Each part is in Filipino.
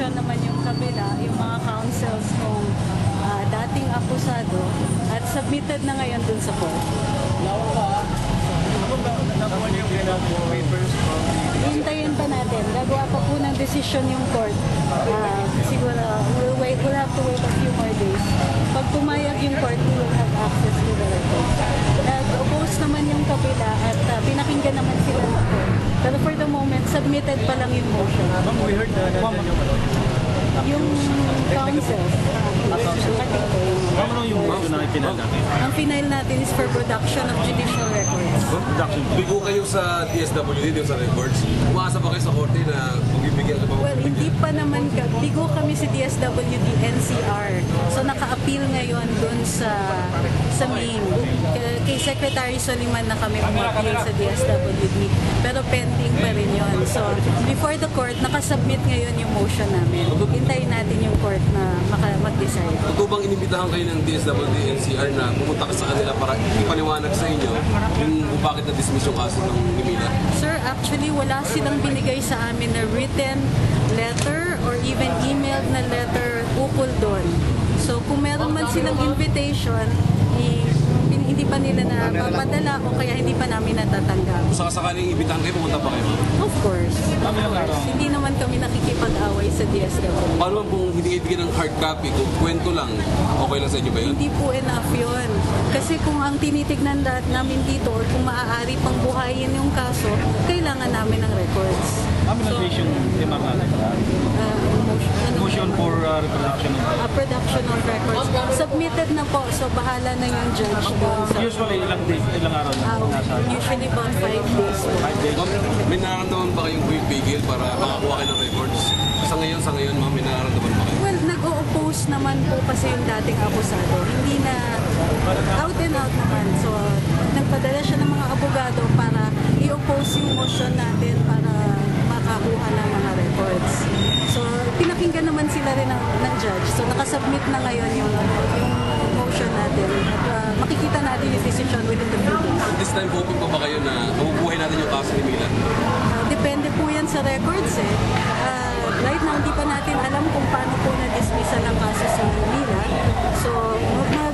nagdesisyon naman yung kabila, yung mga councils kung ah, dating akusado at submitted na ngayon dun sa court. Nakuha niyo yung papers from Hintayin pa natin. Gagawa pa po ng desisyon yung court. Ah, siguro, we'll, wait, we'll have to wait a few more days. Pag pumayag yung court, we will have access to the records. Nag-oppose naman yung kabila submitted pa lang yung motion. Ma'am, we heard na nandyan yung ano. Yung Ma'am, ano yung na ipinadaki? ang final natin is for production of judicial records. Production. Bigo kayo sa DSWD, yung sa records. Umaasa pa kayo sa korte na magbibigyan ka pa Well, hindi pa naman ka. Bigo kami sa DSWD NCR. So naka-appeal ngayon dun sa sa main. Kay, Secretary Soliman na kami umappeal sa DSWD. Pero pending pa rin yun. So before the court, nakasubmit ngayon yung motion namin. Hintayin natin yung court na mag-decide. Totoo bang inibitahan kayo ng DSWD NCR na pumunta ka sa kanila para ipaliwanag sa inyo yung kung bakit na-dismiss yung kaso ng Mimila? Sir, actually wala silang binigay sa amin na written letter or even emailed na letter ukol doon. So kung meron man silang invitation, hindi pa nila na papadala o kaya hindi pa namin natatanggap. Kung sakasakaling ibitahan kayo, pumunta pa kayo. Of course. Of course. Hindi naman kami nakikipag-away sa DSWD. Paano man kung hindi kayo bigyan ng hard copy, kung kwento lang, okay lang sa inyo ba yun? Hindi po enough yun. Kasi kung ang tinitignan lahat namin dito or kung maaari pang buhayin yung kaso, kailangan namin ng records. Amendation, di ma'am natin. Uh, motion, ano, Motion for uh, reproduction of a production of records. Submitted na po, so bahala na yung judge. Usually, ilang days, ilang araw na Uh, nasa usually about may nararamdaman ba kayong pipigil para makakuha kayo ng records? Sa ngayon, sa ngayon, ma'am, may nararamdaman ba kayo? Well, nag-o-oppose naman po kasi yung dating akusado. Hindi na out and out naman. So, nagpadala siya ng mga abogado para i-oppose yung motion natin para makakuha ng mga records. So, pinakinggan naman sila rin ng, ng judge. So, nakasubmit na ngayon yung, yung motion natin. At uh, makikita natin yung decision within the few this time, hoping pa ba kayo na natin yung kaso ni Mila? Uh, depende po yan sa records eh. Uh, right now, hindi pa natin alam kung paano po na-dismissan ang kaso sa Mila. So,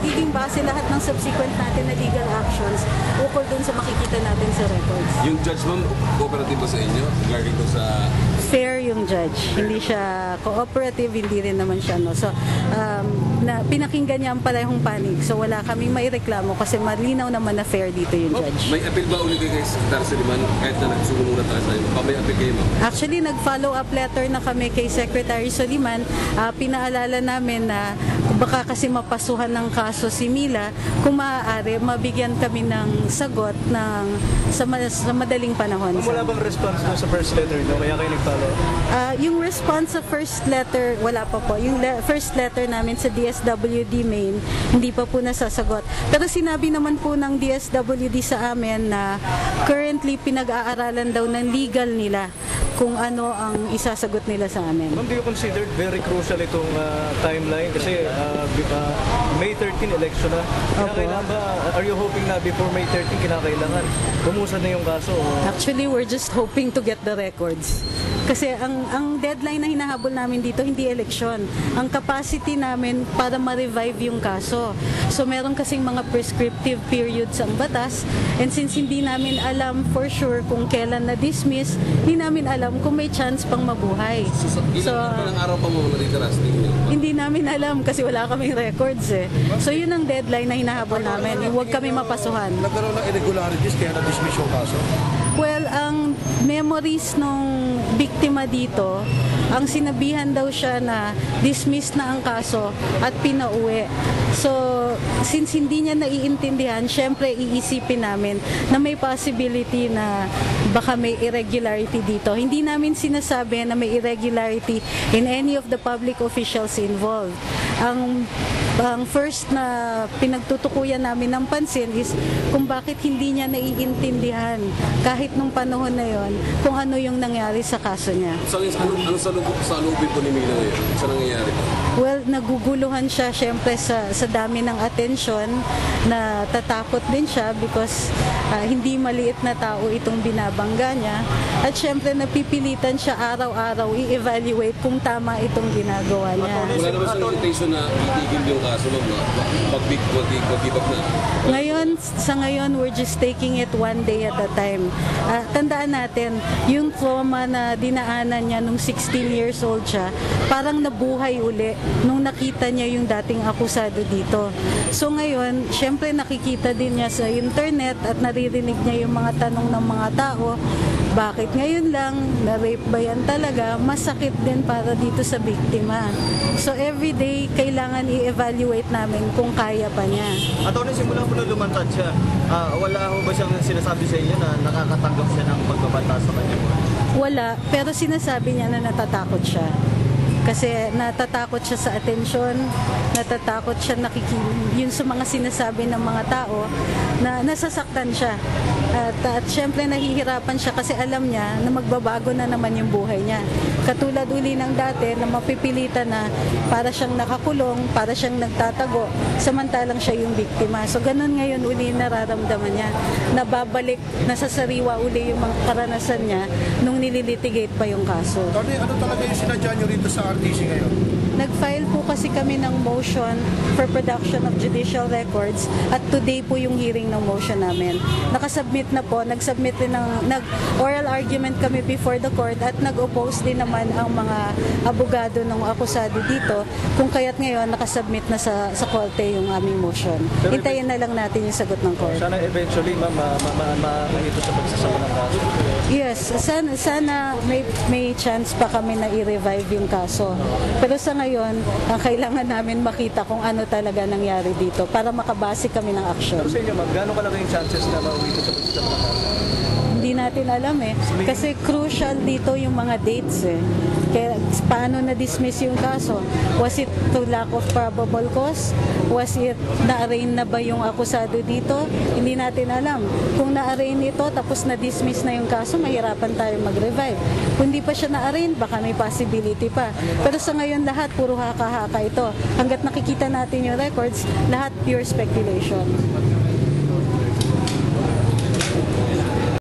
magiging base lahat ng subsequent natin na legal actions ukol dun sa makikita natin sa records. Yung judge, ma'am, cooperative ba sa inyo regarding to sa Fair yung judge. Hindi siya cooperative, hindi rin naman siya. No? So, um, na, pinakinggan niya ang parehong panig. So, wala kaming maireklamo kasi malinaw naman na fair dito yung Oh, judge. may appeal ba ulit kay Secretary Suliman kahit na nagsugo muna tayo sa inyo? Pa may appeal kayo, ma'am? Actually, nag-follow up letter na kami kay Secretary Soliman. Ah, pinaalala namin na baka kasi mapasuhan ng kaso si Mila, kung maaari, mabigyan kami ng sagot ng, sa, sa madaling panahon. Wala bang response mo sa first letter no? Kaya kayo nag-follow? Ah, yung response sa first letter, wala pa po. Yung le- first letter namin sa DSWD main, hindi pa po nasasagot. Pero sinabi naman po ng DSWD sa amin na currently pinag-aaralan daw ng legal nila kung ano ang isasagot nila sa amin. Ma'am, do you consider very crucial itong ah, timeline? Kasi bi- ah, May 13 election na. Kinakailangan ba, are you hoping na before May 13 kinakailangan bumusad na yung kaso? Actually, we're just hoping to get the records. Kasi ang ang deadline na hinahabol namin dito hindi eleksyon. Ang capacity namin para ma-revive yung kaso. So meron kasing mga prescriptive periods ang batas and since hindi namin alam for sure kung kailan na-dismiss, hindi namin alam kung may chance pang mabuhay. So, So, ilang ng araw pa mo niyo? hindi namin alam kasi wala kaming records eh. So yun ang deadline na hinahabol namin. Huwag kami mapasuhan. Nagkaroon ng irregularities kaya na-dismiss yung kaso. Well, ang memories nung biktima dito, ang sinabihan daw siya na dismiss na ang kaso at pinauwi. So, since hindi niya naiintindihan, syempre iisipin namin na may possibility na baka may irregularity dito. Hindi namin sinasabi na may irregularity in any of the public officials involved. Ang ang first na pinagtutukuyan namin ng pansin is kung bakit hindi niya naiintindihan kahit nung panahon na yon kung ano yung nangyari sa kaso niya. So, ano, ano sa, loob, sa loobin po ni Mila ngayon? Sa nangyayari po? Well, naguguluhan siya syempre sa, sa dami ng atensyon na tatakot din siya because hindi maliit na tao itong binabangga niya. At syempre napipilitan siya araw-araw i-evaluate kung tama itong ginagawa niya. Wala naman siyang intention na itigil yung kaso, na Pag-big, up na. Ngayon, sa ngayon, we're just taking it one day at a time. Ah, tandaan natin, yung trauma na dinaanan niya nung 16 years old siya, parang nabuhay uli nung nakita niya yung dating akusado dito. So ngayon, syempre nakikita din niya sa internet at naririnig niya yung mga tanong ng mga tao, bakit ngayon lang, na-rape ba yan talaga, masakit din para dito sa biktima. So everyday, kailangan i-evaluate namin kung kaya pa niya. At ano simula po na lumantad siya, ah, wala ho ba siyang sinasabi sa inyo na nakakatanggap siya ng pagbabanta sa kanya? Wala, pero sinasabi niya na natatakot siya. Kasi natatakot siya sa atensyon, natatakot siya nakikinig, yun sa mga sinasabi ng mga tao na nasasaktan siya. At, at syempre nahihirapan siya kasi alam niya na magbabago na naman yung buhay niya. Katulad uli ng dati na mapipilitan na para siyang nakakulong, para siyang nagtatago, samantalang siya yung biktima. So ganun ngayon uli nararamdaman niya. Nababalik, nasasariwa uli yung mga karanasan niya nung nililitigate pa yung kaso. Tony, ano talaga yung sinadya nyo rito sa RTC ngayon? Nag-file po kasi kami ng motion for production of judicial records at today po yung hearing ng motion namin. Nakasubmit na po, nag-submit din ng nag-oral argument kami before the court at nag-oppose din naman ang mga abogado ng akusado dito kung kaya't ngayon nakasubmit na sa, sa korte yung aming motion. Pero Hintayin na lang natin yung sagot ng court. Sana eventually, ma'am, ma- ma- ma- ma- ito sa pagsasama. Yes, sana, sana may, may chance pa kami na i-revive yung kaso. Pero sa ngayon, ang kailangan namin makita kung ano talaga nangyari dito para makabase kami ng action. Pero sa inyo, ma'am, kalaki yung chances na mauwi sa kaso? Hindi natin alam eh. Kasi crucial dito yung mga dates eh. Kaya paano na-dismiss yung kaso? Was it to lack of probable cause? Was it na-arraign na ba yung akusado dito? Hindi natin alam. Kung na-arraign ito tapos na-dismiss na yung kaso, mahirapan tayo mag-revive. Kung hindi pa siya na-arraign, baka may possibility pa. Pero sa ngayon lahat, puro haka-haka ito. Hanggat nakikita natin yung records, lahat pure speculation.